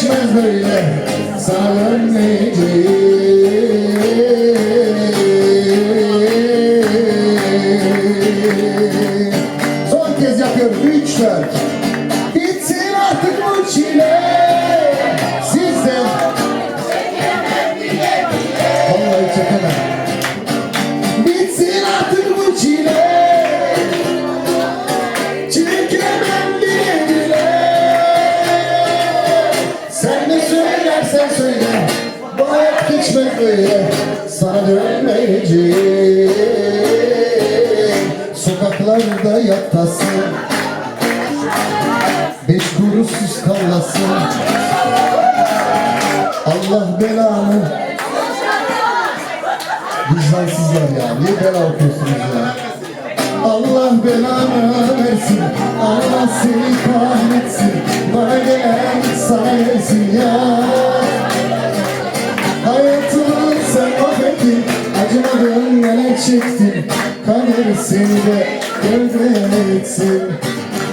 geçmez böyle Sarın Son kez yapıyorum. Üç, dört. Söylersen söyle. Bu hayat geçmez böyle. Sana dönmeyeceğim. Sokaklarda yatasın. Beş kuruşsuz kallasın. Allah belanı. Vicdansızlar ya. Niye bela okuyorsunuz ya? Allah belanı versin. Allah seni kahretsin. Bana gelen sana gelsin ya. Çektin. Kader seni de gövde etsin.